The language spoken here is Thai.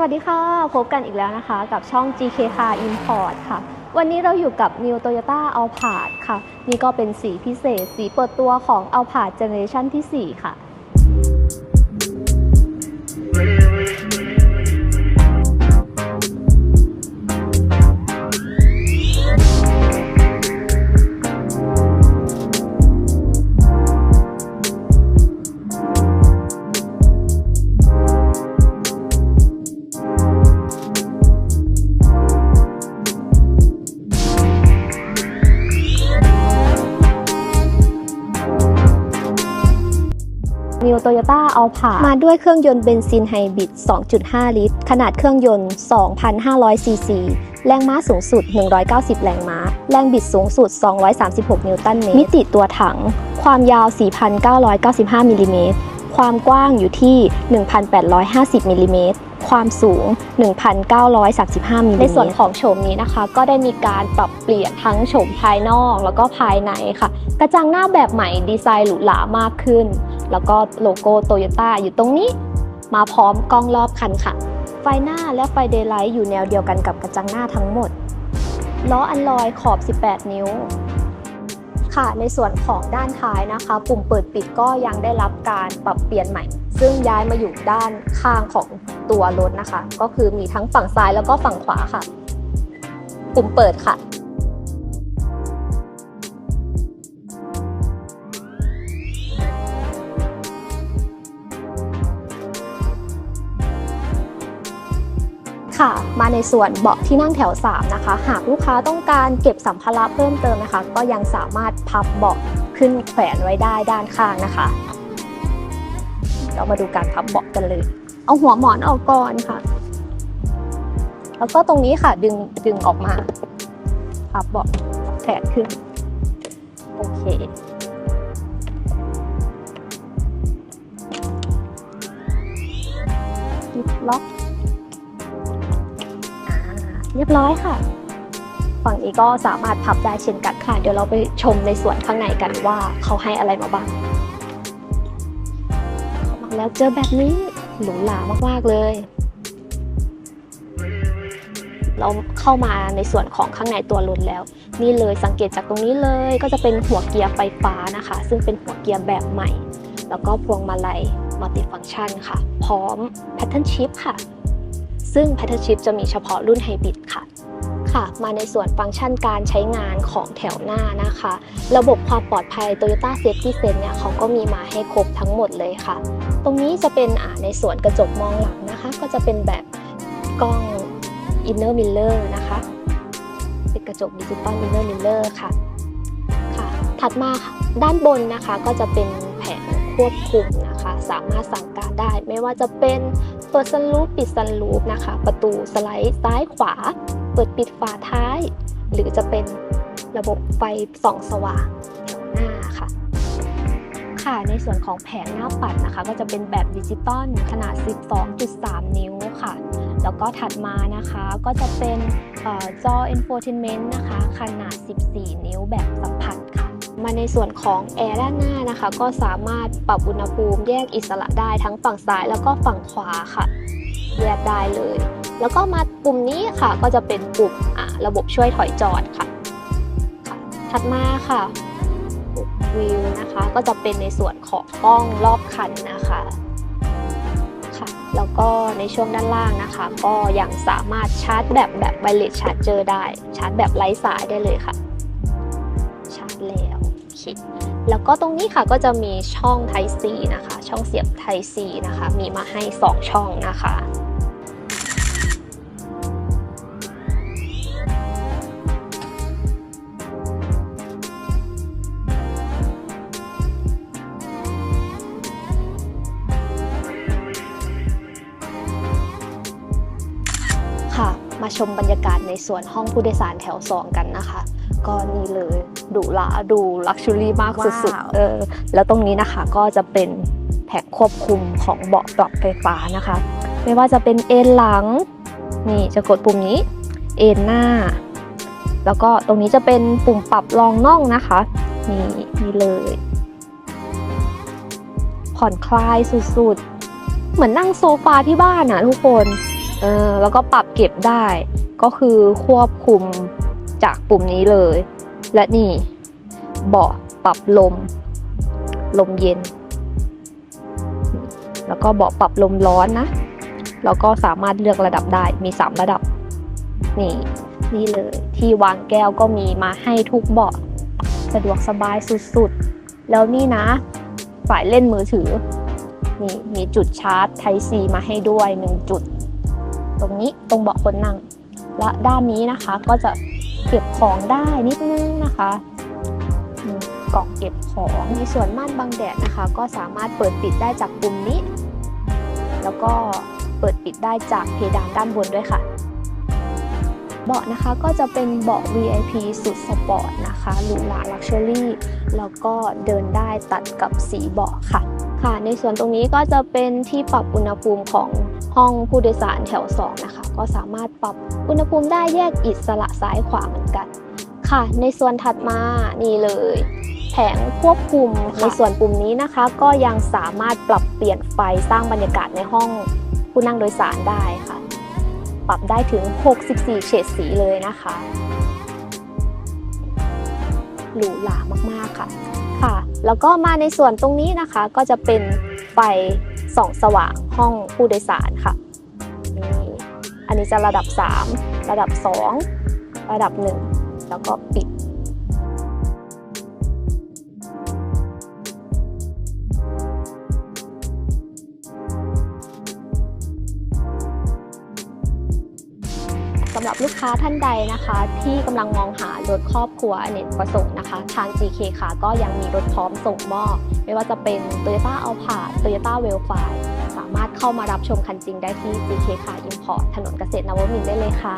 สวัสดีค่ะ พบกันอีกแล้วนะคะกับช่อง GK Car Import ค่ะ วันนี้เราอยู่กับ New Toyota Alphard ค่ะ นี่ก็เป็นสีพิเศษ สีเปิดตัวของ Alphard Generation ที่ 4 ค่ะ New Toyota Alpha มาด้วยเครื่องยนต์เบนซินไฮบริด 2.5 ลิตร ขนาดเครื่องยนต์ 2,500 ซีซี แรงม้าสูงสุด 190 แรงม้า แรงบิดสูงสุด 236 นิวตันเมตร มิติตัวถัง ความยาว 4,995 มิลลิเมตร ความกว้างอยู่ที่ 1,850 มิลลิเมตรความสูง 1,935 มิลลิเมตร ในส่วนของโฉมนี้นะคะ ก็ได้มีการปรับเปลี่ยนทั้งโฉมภายนอกแล้วก็ภายในค่ะ กระจังหน้าแบบใหม่ดีไซน์หรูหรามากขึ้น แล้วก็โลโก้โตโยต้าอยู่ตรงนี้ มาพร้อมกล้องรอบคันค่ะ ไฟหน้าและไฟเดย์ไลท์อยู่แนวเดียวกันกับกระจังหน้าทั้งหมด ล้ออันลอยขอบ 18 นิ้ว ค่ะ ในส่วนของด้านท้ายนะคะ ปุ่มเปิดปิดก็ยังได้รับการปรับเปลี่ยนใหม่ ซึ่งย้ายมาอยู่ด้านข้างของตัวรถนะคะ ก็คือมีทั้งฝั่งซ้ายแล้วก็ฝั่งขวาค่ะ ปุ่มเปิดค่ะ ค่ะ มาในส่วนเบาะที่นั่งแถว 3 นะคะ หากลูกค้าต้องการเก็บสัมภาระเพิ่มเติมนะคะ ก็ยังสามารถพับเบาะขึ้นแขวนไว้ได้ด้านข้างนะคะ เรามาดูการพับเบาะกันเลย เอาหัวหมอนออกก่อนค่ะ แล้วก็ตรงนี้ค่ะดึงดึงออกมา พับเบาะแขวนขึ้น โอเคลิฟต์ล็อก เรียบร้อยค่ะ ฝั่งนี้ก็สามารถพับได้เช่นกันค่ะ เดี๋ยวเราไปชมในส่วนข้างในกันว่าเขาให้อะไรมาบ้างมาแล้วเจอแบบนี้หรูหรามากๆเลย เราเข้ามาในส่วนของข้างในตัวรถแล้ว นี่เลยสังเกตจากตรงนี้เลยก็จะเป็นหัวเกียร์ไฟฟ้านะคะ ซึ่งเป็นหัวเกียร์แบบใหม่ แล้วก็พวงมาลัยมัลติฟัง c t ชันค่ะ พร้อมแพทเทิร์นชิพค่ะ ซึ่ง Pattern Shift จะมีเฉพาะรุ่นไฮบริดค่ะค่ะ มาในส่วนฟังก์ชันการใช้งานของแถวหน้านะคะ ระบบความปลอดภัย Toyota Safety Sense เนี่ยเขาก็มีมาให้ครบทั้งหมดเลยค่ะ ตรงนี้จะเป็นอ่าในส่วนกระจกมองหลังนะคะ ก็จะเป็นแบบกล้อง Inner Mirror นะคะ เป็นกระจกดิจิตอล Inner Mirror ค่ะค่ะ ถัดมาด้านบนนะคะก็จะเป็นแผงควบคุมนะคะ สามารถสั่งการได้ ไม่ว่าจะเป็น เปิดซันรูปปิดซันรูปนะคะ ประตูสไลด์ซ้ายขวา เปิดปิดฝาท้าย หรือจะเป็นระบบไฟส่องสว่างแถวหน้าค่ะ ค่ะในส่วนของแผงหน้าปัดนะคะ ก็จะเป็นแบบดิจิตอลขนาด 12.3 นิ้วค่ะ แล้วก็ถัดมานะคะก็จะเป็นเอ่อจอ infotainment นะคะ ขนาด 14 นิ้วแบบสัมผัส มาในส่วนของแอร์ด้านหน้านะคะ ก็สามารถปรับอุณหภูมิแยกอิสระได้ทั้งฝั่งซ้ายแล้วก็ฝั่งขวาค่ะ แยกได้เลย แล้วก็มาปุ่มนี้ค่ะก็จะเป็นปุ่มระบบช่วยถอยจอดค่ะ ถัดมาค่ะปุ่มวิวนะคะก็จะเป็นในส่วนของกล้องรอบคันนะคะค่ะแล้วก็ในช่วงด้านล่างนะคะ ก็ยังสามารถชาร์จแบบแบบไวเลสชาร์จเจอได้ ชาร์จแบบไร้สายได้เลยค่ะ แล้วโอเคแล้วก็ตรงนี้ค่ะก็จะมีช่อง Type C นะคะ ช่องเสียบ Type C นะคะ มีมาให้ 2 ช่องนะคะค่ะมาชมบรรยากาศในส่วนห้องผู้โดยสารแถว 2 กันนะคะ ก็นี่เลยดูหราดูลักชัวรี่มากสุดว้าวๆเออแล้วตรงนี้นะคะก็จะเป็นแผงควบคุมของเบาะปรับไฟฟ้านะคะ ไม่ว่าจะเป็นเอนหลัง นี่จะกดปุ่มนี้ เอนหน้า แล้วก็ตรงนี้จะเป็นปุ่มปรับรองน่องนะคะนี่นี่เลย ผ่อนคลายสุดๆ เหมือนนั่งโซฟาที่บ้านนะทุกคนเออแล้วก็ปรับเก็บได้ก็คือควบคุม จากปุ่มนี้เลย และนี่เบาะปรับลม ลมเย็น แล้วก็เบาะปรับลมร้อนนะ แล้วก็สามารถเลือกระดับได้มี 3 ระดับ นี่นี่เลย ที่วางแก้วก็มีมาให้ทุกเบาะสะดวกสบายสุดๆ แล้วนี่นะฝ่ายเล่นมือถือนี่มีจุดชาร์จ Type C มาให้ด้วย 1 จุด ตรงนี้ตรงเบาะคนนั่ง และด้านนี้นะคะก็จะ เก็บของได้นิดนึงนะคะกล่องเก็บของในส่วนม่านบังแดดนะคะ ก็สามารถเปิดปิดได้จากปุ่มนี้ แล้วก็เปิดปิดได้จากเพดานด้านบนด้วยค่ะ เบาะนะคะก็จะเป็นเบาะ VIP สุดสปอร์ตนะคะหรูหราลักชัวรี่แล้วก็เดินได้ตัดกับสีเบาะค่ะ ค่ะ ในส่วนตรงนี้ก็จะเป็นที่ปรับอุณหภูมิของห้องผู้โดยสารแถว 2 นะคะ ก็สามารถปรับอุณหภูมิได้แยกอิสระซ้ายขวาเหมือนกัน ค่ะ ในส่วนถัดมานี่เลย แผงควบคุมในส่วนปุ่มนี้นะคะ ก็ยังสามารถปรับเปลี่ยนไฟสร้างบรรยากาศในห้องผู้นั่งโดยสารได้ค่ะ ปรับได้ถึง 64 เฉดสีเลยนะคะหรูหรามากๆค่ะค่ะ แล้วก็มาในส่วนตรงนี้นะคะก็จะเป็นไฟส่องสว่างห้องผู้โดยสารค่ะ อันนี้จะระดับ 3 ระดับ 2 ระดับ 1 แล้วก็ปิด สำหรับลูกค้าท่านใดนะคะ ที่กำลังมองหารถครอบครัวอเนกประสงค์นะคะ ทาง GK ค่ะก็ยังมีรถพร้อมส่งมอบไม่ว่าจะเป็น Toyota a l p a r d Toyota w e l f i สามารถเข้ามารับชมคันจริงได้ที่ CK Car Import ถนนเกษตรนวมินได้เลยค่ะ